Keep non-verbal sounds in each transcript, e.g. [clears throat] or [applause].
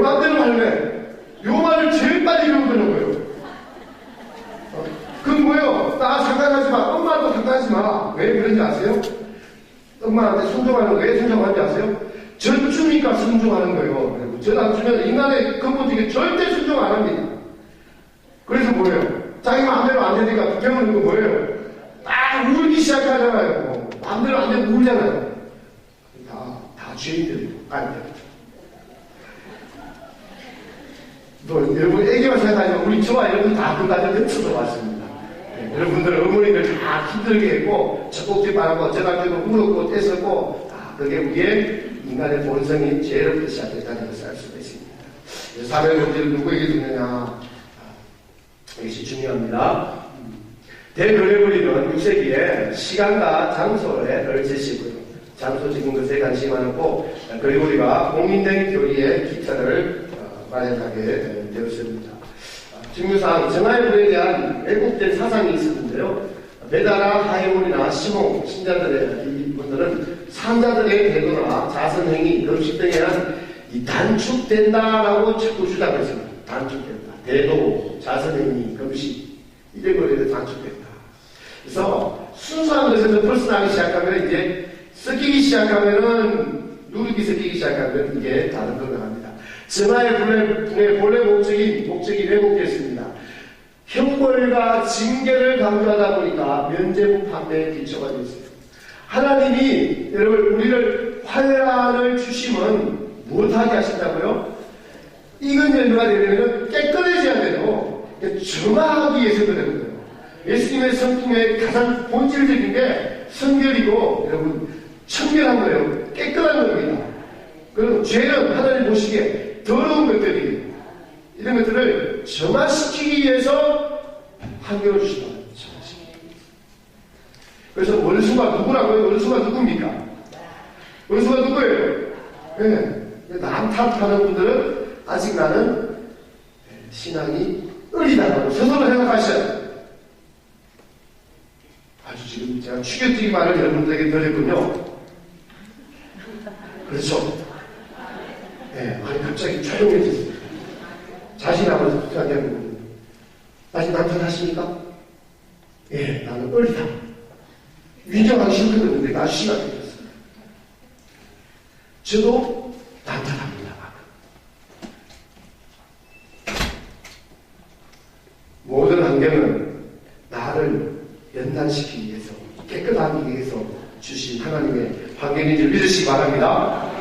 마음대로 할래. 요 말을 제일 빨리 배우는 거예요. 어, 그건 뭐예요? 나 상관하지 마. 엄마도 상관하지 마. 왜 그런지 아세요? 엄마한테 순종하는 거왜 순종하는지 아세요? 젖주니까 순종하는 거예요. 젖안 주면 인간의 근본적인 절대 순종 안 합니다. 그래서 뭐예요? 자기 마음대로 안 되니까 배우는 거 뭐예요? 딱 울기 시작하잖아요. 마음대로 안 되면 울잖아요. 다, 다 죄인들이에요. 아니, 또 여러분 애기만 생각하지만 우리 저와 여러분 다 그까지 겹쳐서 왔습니다. 네, 여러분들 어머니들 다 힘들게 했고 젖꼭지 빨고 저갈 때도 울었고 떼었고 다 그게 우리의 인간의 본성이 죄로부터 시작했다는 것을 알 수가 있습니다. 사회 문제를 누구에게 주느냐 아, 이것이 중요합니다. 대그레고리는 6세기에 시간과 장소를 제시고요. 장소적인 것에 관심이 많았고 그레고리가 공인된 교리의 어, 마련하게 되었습니다. 중요상 정화의 불에 대한 왜곡된 사상이 있었는데요. 베다라, 하이몬이나 시몬, 신자들의 이분들은 산자들의 태도나 자선행위, 음식 등에 대한 이 단축된다라고 자꾸 주장했습니다. 단축된다. 대도, 자선행위, 금식 이런 거에 단축된다. 그래서 순수한 것에서 벌써 나기 시작하면 이제 섞이기 시작하면은 누르기 섞이기 시작하면 이게 다른 걸로 합니다. 전화의 본래, 본래 목적이 목적이 왜곡됐습니다. 형벌과 징계를 강조하다 보니까 면제부 판매에 기초가 되었어요. 하나님이 여러분 우리를 환란을 주시면 무엇하게 하신다고요? 이건 열매가 되려면 깨끗해져야 돼요. 정화하기 위해서 그러는 거예요. 예수님의 성품의 가장 본질적인 게 성결이고 여러분 청결한 거예요. 깨끗한 겁니다. 그리고 죄는 하나님 보시기에 더러운 것들이 이런 것들을 정화시키기 위해서 한결을 주시다. 그래서 원수가 누구라고요? 원수가 누굽니까? 원수가 누구예요? 네. 남 탓하는 분들은 아직 나는 신앙이 어리다라고 스스로 생각하셔요. 아주 지금 제가 추격적인 말을 여러분들에게 드렸군요. 그렇죠? 예, 아니, 갑자기 조용해졌어요. 자신하고 생각해보면, 아직 남편하십니까? 예, 나는 어리다. 인정하기 싫거든요. 나 시간이 됐어요. 저도 남탓합니다. 모든 환경은 나를 연단시키기 위해서, 깨끗하기 위해서 주신 하나님의 환경인지 믿으시기 바랍니다.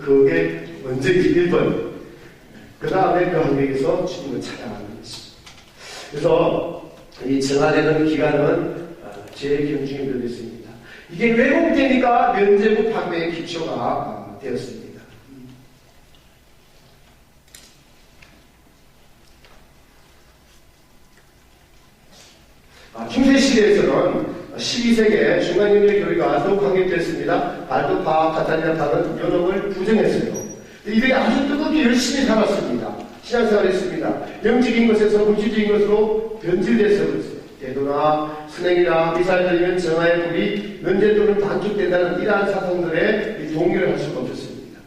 그게 먼저이지 1번. 그 다음에 그 환경에서 주님을 찾아가는 것입니다. 그래서 이 정화되는 기간은 어, 제 경중에 들어있습니다. 이게 왜곡되니까 면제부 판매의 기초가 어, 되었습니다. 아, 중세 시대에서는 12세기에 중간영역 교리가 더욱 확립됐습니다. 발도파, 카타리나파는 연옥을 부정했어요. 이들이 아주 뜨겁게 열심히 살았습니다. 신앙생활했습니다. 영적인 것에서 물질적인 것으로 변질돼서 그랬어요. 대도나 선행이나 미사일들이면 정화의 불이 면제 또는 단축된다는 이러한 사상들의 동의를 할 수가 없었습니다.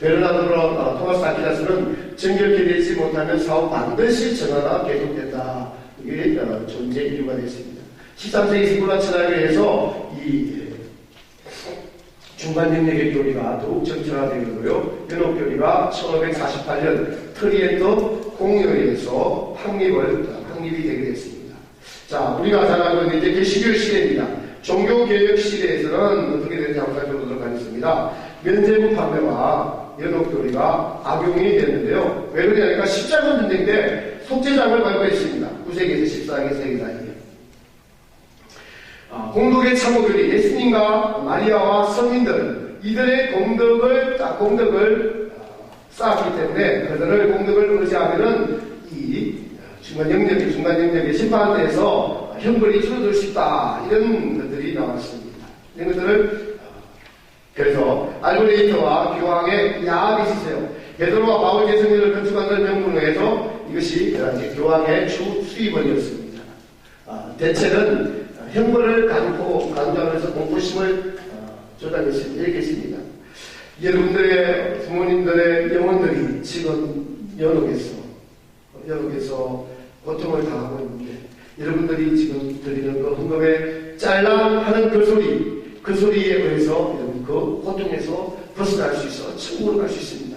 베르나드로 어, 토마스 아키나스는 정결케 되지 못하면 사후 반드시 정화가 계속된다. 이게 어, 존재 이유가 됐습니다. 13세기 세kul라 철학에 서이 중간 영역의 교리가 더욱 정착화되고요. 연옥교리가 1548년 트리엔토 공요에서 확립을 확립이 되게 됐습니다. 자, 우리가 잘 알고 있는 이제 개시교 시대입니다. 종교개혁 시대에서는 어떻게 되는지 한번 살펴보도록 하겠습니다. 면제부 판매와 연옥교리가 악용이 됐는데요. 왜 그러냐니까 십자군 전쟁 때 속죄장을 발표했습니다. 9세기에서 14세기 사이에. 아, 공덕의 참모들이 예수님과 마리아와 성인들 이들의 공덕을 아, 공덕을 쌓았기 때문에 그들을 공덕을 의지하면은 이 중간 영역이 중간 영역의 심판대에서 형벌이 줄어들 수 있다 이런 것들이 나왔습니다. 이런 것들을 그래서 알고레이터와 교황의 야합이 있으세요. 베드로와 바울 개성전을 건축하는 명분을 해서 이것이 교황의 주 수입원이었습니다. 아, 대체는 형벌을 강포, 강조하면서 공포심을 어, 조장했습니다. 얘기했습니다. 여러분들의 부모님들의 영혼들이 지금 연옥에서 연옥에서 고통을 당하고 있는데 여러분들이 지금 들리는 그 헌금의 짤랑하는 그 소리 그 소리에 의해서 여러분 그 고통에서 벗어날 수 있어 천국으로 갈 수 있습니다.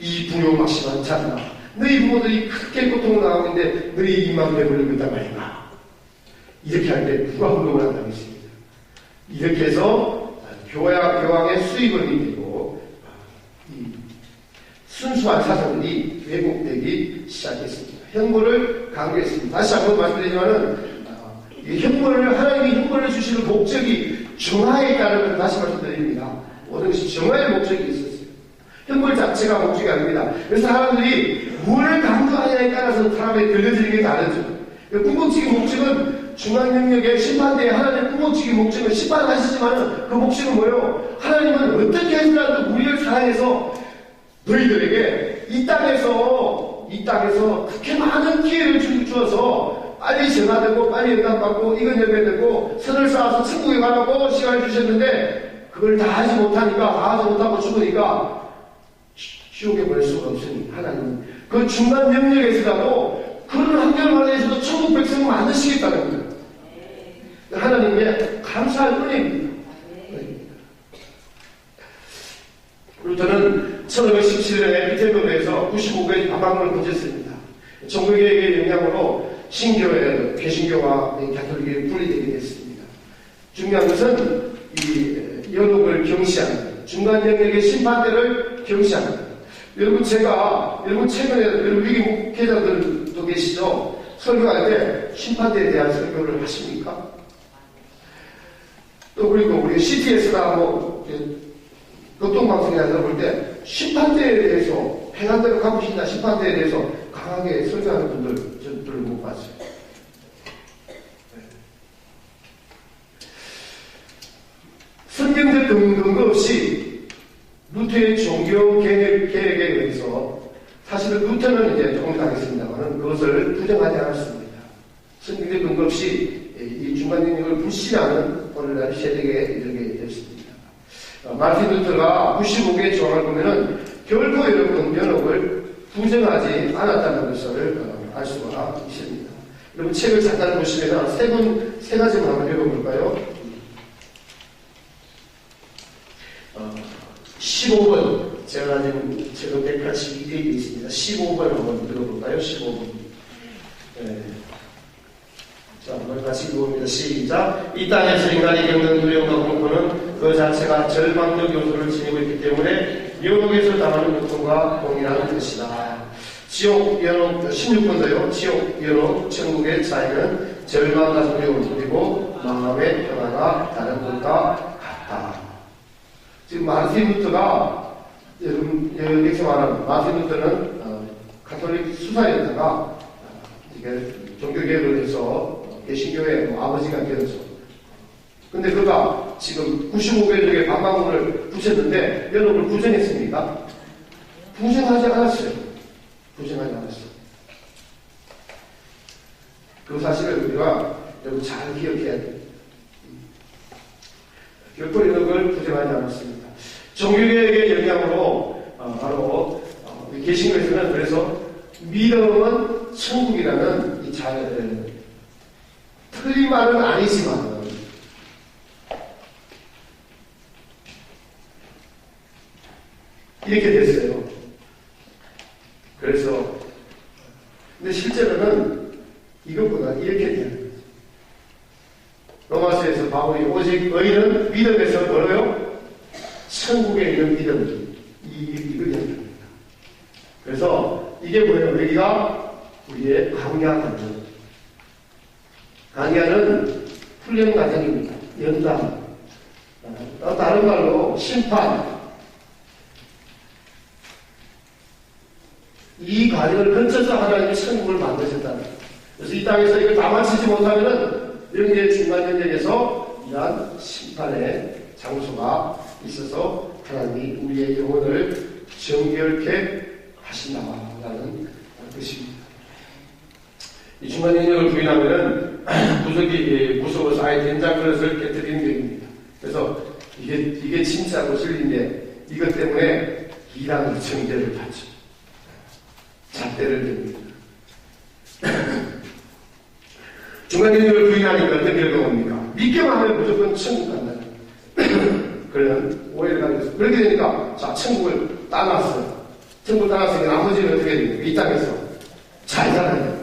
이 불효막심한 자나 너희 부모들이 크게 고통을 당하고 있는데 너희 입만 배불리고 있단 말인가 이렇게 할 때 누가 헌금을 한다고 했습니다. 이렇게 해서 교회, 교황의 수입을 이 순수한 사상들이 왜곡되기 시작했습니다. 현물을 강조했습니다. 다시 한번 말씀드리지만은 아, 이 현물을 하나님이 현물을 주시는 목적이 정화에 따르는 다시 말씀드립니다. 모든 것이 정화의 목적이 있었어요. 현물 자체가 목적이 아닙니다. 그래서 사람들이 뭘 강조하냐에 따라서 사람의 들려지는 게 다르죠. 궁극적인 목적은 중앙 영역의 심판대에 하나님의 궁극적인 목적은 심판하시지만 그 목적은 뭐예요? 하나님은 어떻게 해서라도 우리를 사랑해서 너희들에게 이 땅에서 이 땅에서 그렇게 많은 기회를 주- 주어서 빨리 전화되고 빨리 응답받고 이건 열매되고 선을 쌓아서 천국에 가라고 시간을 주셨는데 그걸 다 하지 못하니까 다 하지 못하고 죽으니까 지옥에 보낼 수가 없으니 하나님 그 중간 영역에서라도 그런 환경을 마련해서도 천국 백성을 만드시겠다는 거예요. 하나님의 감사할 뿐입니다. 그리고 저는 1517년에 비테르에서 95개의 방방을 거쳤습니다. 종교개혁의 영향으로 신교회, 개신교와 가톨릭이 분리되게 됐습니다. 중요한 것은 이 연옥을 경시하는 중간 영역의 심판대를 경시하는 것. 여러분 제가 여러분 최근에 여러분 위기 목회자들도 계시죠? 설교할 때 심판대에 대한 설교를 하십니까? 또 그리고 우리 CTS나 뭐 교통방송에서 볼때 심판대에 대해서 행한대로 가보신다 심판대에 대해서 강하게 설교하는 분들 전 별로 못 봤어요. 성경적 근거 없이 루터의 종교 계획, 계획에 의해서 사실은 루터는 이제 조금 당했습니다만 그것을 부정하지 않았습니다. 성경적 근거 없이 이 중간 영역을 무시하는 오늘날 세대에 이르게 되었습니다. 어, 마틴 루터가 95개의 조항을 보면은 결코 여러분 면옥을 부정하지 않았다는 것을 어, 알 수가 있습니다. 여러분 책을 잠깐 보시면 세 분, 세 가지만 한번 읽어볼까요? 어, 15번 제가 지금 제가 182페이지 있습니다. 15번 한번 들어볼까요? 15번. 네. 자, 한번 같이 읽어봅니다. 시작. 이 땅에서 인간이 겪는 두려움과 그 자체가 절망적 요소를 지니고 있기 때문에 연옥에서 당하는 고통과 동일한 것이다. 지옥, 연옥, 16번도요. 지옥, 연옥, 천국의 차이는 절망과 두려움 그리고 마음의 평화가 다른 것과 같다. 지금 마틴 루터가 여러분 여기서 말하는 마틴 루터는 어, 가톨릭 수사였다가 어, 이게 종교개혁을 해서 개신교의 뭐 아버지가 되어서 근데 그가 지금 95개 중에 방방문을 부셨는데 여러분 부정했습니까? 부정하지 않았어요. 부정하지 않았어요. 그 사실을 우리가 여러분 잘 기억해야 돼요. 결코 이런 걸 부정하지 않았습니다. 종교개혁의 영향으로 어, 바로 어, 개신교에서는 그래서 믿음은 천국이라는 이 잘, 틀린 말은 아니지만 이렇게 됐어요. 그래서 근데 실제로는 이것보다 이렇게 돼요. 로마서에서 바울이 오직 의인은 믿음에서 뭐예요? 천국에 있는 믿음 이, 이걸 얘기합니다. 그래서 이게 뭐예요? 여기가 우리의 강야 과정. 강야는 훈련 과정입니다. 연단. 어, 다른 말로 심판. 이 과정을 거쳐서 하나님이 천국을 만드셨다. 그래서 이 땅에서 이걸 다 마치지 못하면은 영계 중간 영역에서 이러한 심판의 장소가 있어서 하나님이 우리의 영혼을 정결케 하신다라는 것입니다. 이 중간 영역을 부인하면은 구석이 무서워서 아예 된장 그릇을 깨뜨리는 경입니다. 그래서 이게 이게 진짜고 진리인데 이것 때문에 이단 정죄를 받죠. 잣대를 듭니다. 중간인을 부인하니까 어떤 결과가 옵니까? 믿기만 하면 무조건 천국 간다. [clears throat] 그런 오해를 가지고 있어요. 그렇게 되니까, 자, 천국을 따놨어요. 천국을 따놨으니까 나머지는 어떻게 됩니까? 이 땅에서 잘 살아야 됩니다.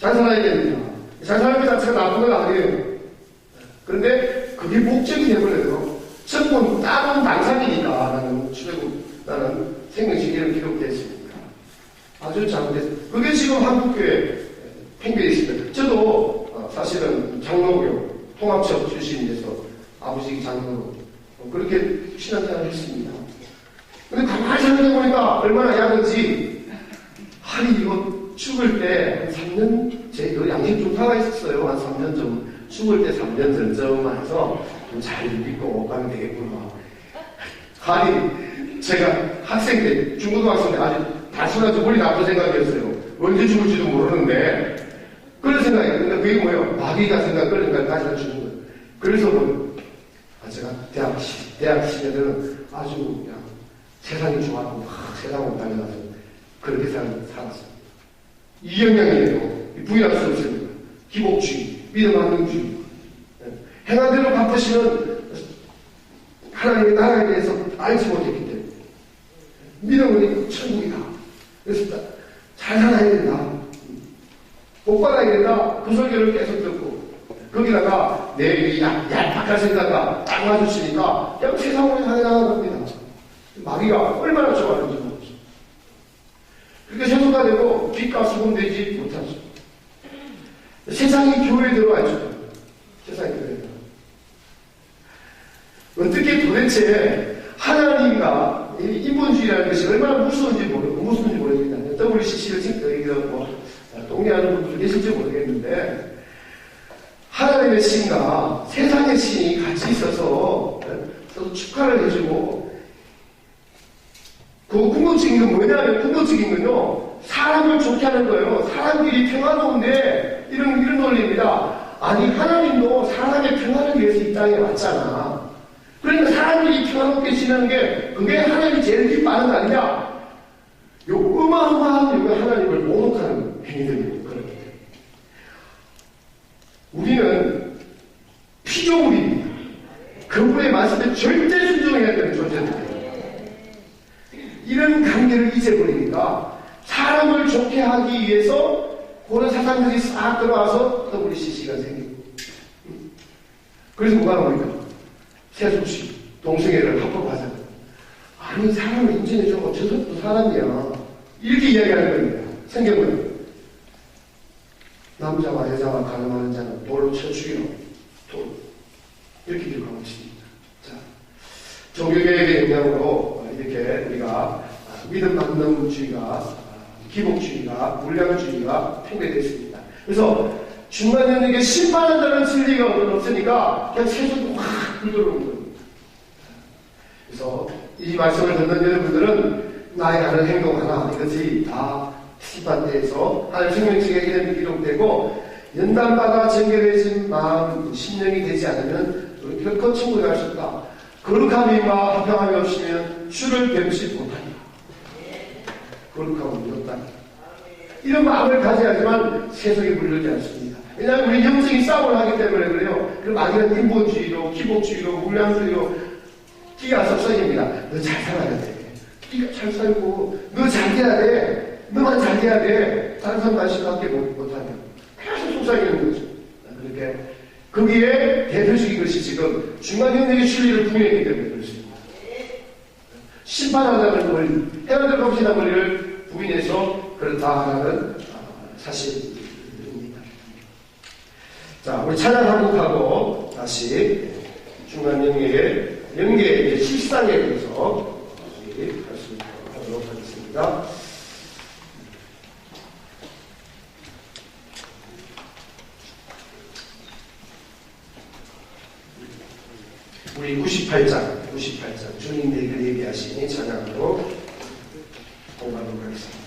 잘 살아야 됩니다. 잘 사는 것 자체가 나쁜 건 아니에요. 그런데 그게 목적이 되버려요. 천국은 따놓은 당상이니까 나는 출애굽, 나는 생명시계를 기록됐습니다. 아주 잘못됐어요. 그게 지금 한국교회 팽배해 있습니다. 저도 어, 사실은 장로교 통합처 출신이라서 아버지 장로로 어, 그렇게 신앙생활을 했습니다. 근데 가만히 생각해보니까 야든지 아니 이거 죽을 때 한 3년 제그 양심 중파가 있었어요. 한 3년 좀 죽을 때 3년 전쯤만 해서 좀 잘 믿고 가면 되겠구나. 아니 제가 학생 때 중고등학생 때 아주 단순하죠 머리 나쁜 생각이었어요. 언제 죽을지도 모르는데 그런 생각이에요. 근데 그게 뭐예요? 마귀가 생각 그런 생각을 가지고 주는 거예요. 그래서 뭐 아, 제가 대학 시 대학 시절에는 아주 그냥 세상이 좋아하고 막 세상으로 달려가서 그렇게 살, 살았어요. 이 영향이에요. 부인할 수 없습니다. 기복주의, 믿음 안능주의. 행한 대로 갚으시면 하나님의 나라에 대해서 알지 못했기 때문에 믿음은 천국이다. 그래서 잘 살아야 된다. 복 받아야 된다. 그 설교를 계속 듣고 거기다가 내 이 얄팍한 생각과 딱 맞으시니까 그냥 세상으로 살아가는 겁니다. 마귀가 얼마나 좋아하는지 모르죠. 그렇게 세수가 되고 빛과 소금 되지 못하죠. 세상이 교회에 들어와 있죠. 세상이 교회에 들어와. 어떻게 도대체 하나님과 이 인본주의라는 것이 얼마나 무서운지 모르고 무서운지 모르겠는데 WCC를 뭐 동의하는 분들 계실지 모르겠는데 하나님의 신과 세상의 신이 같이 있어서 서로 축하를 해주고 그건 뭐냐면 궁극적인 건요. 사람을 좋게 하는 거예요. 사람들이 평화로운데 이런 이런 논리입니다. 아니 하나님도 사람의 평화를 위해서 이 땅에 왔잖아. 그러니까 사람들이 평화롭게 지내는 게 그게 하나님이 제일 기뻐하는 거 아니냐? 요 어마어마한 요거 하나님을 모독하는 행위들입니다 때문에. 우리는 피조물입니다. 그분의 말씀에 절대 순종해야 되는 존재입니다 이런 관계를 잊어버리니까 사람을 좋게 하기 위해서 그런 사상들이 싹 들어와서 WCC가 생기고 그래서 뭐가 나옵니까? 세속시 동성애를 합법화하잖아요. 아니 사람을 저 사람도 사람이야. 이렇게 이야기하는 겁니다. 성경은 남자와 여자와 가늠하는 자는 돌로 쳐 죽이노. 돌. 이렇게 기록하고 있습니다. 자, 종교개혁의 영향으로 이렇게 우리가 믿음 만능주의가 기복주의가 물량주의가 팽배됐습니다. 그래서 중간연에게 심판한다는 진리가 없으니까 그냥 세속이 확 들어오는 겁니다. 그래서 이 말씀을 듣는 여러분들은 나의 하는 행동 하나 이것이 다 심판대에서 하나님 생명책에 이름이 기록되고 연단받아 정결해진 마음 신령이 되지 않으면 결코 천국에 갈 수 없다. 거룩함이와 합평함이 없으면 주를 뵙지 못한다. 거룩함은 없다. 이런 마음을 가져야지만 세상에 물들지 않습니다. 왜냐하면 우리 영적인 싸움을 하기 때문에 그래요. 그 마귀는 인본주의로, 기복주의로, 물량주의로 끼가 섭성입니다. 너 잘 살아야 돼. 끼가 잘 살고, 너 잘 돼야 돼. 너만 잘 돼야 돼. 다른 사람 관심밖에 못하면. 계속 속삭이는 거죠. 그렇게. 거기에 대표적인 것이 지금 중간형력의 진리를 부인했기 때문에 그렇습니다. 심판하자는 권리, 해야될 것이라는 권리를 부인해서 그렇다는 사실입니다. 자, 우리 찬양 한곡하고 다시 중간 영예의 영계 실상에 대해서 말씀하도록 하겠습니다. 우리 98장, 98장 주님에게 얘기하신 찬양으로 공부하도록 하겠습니다.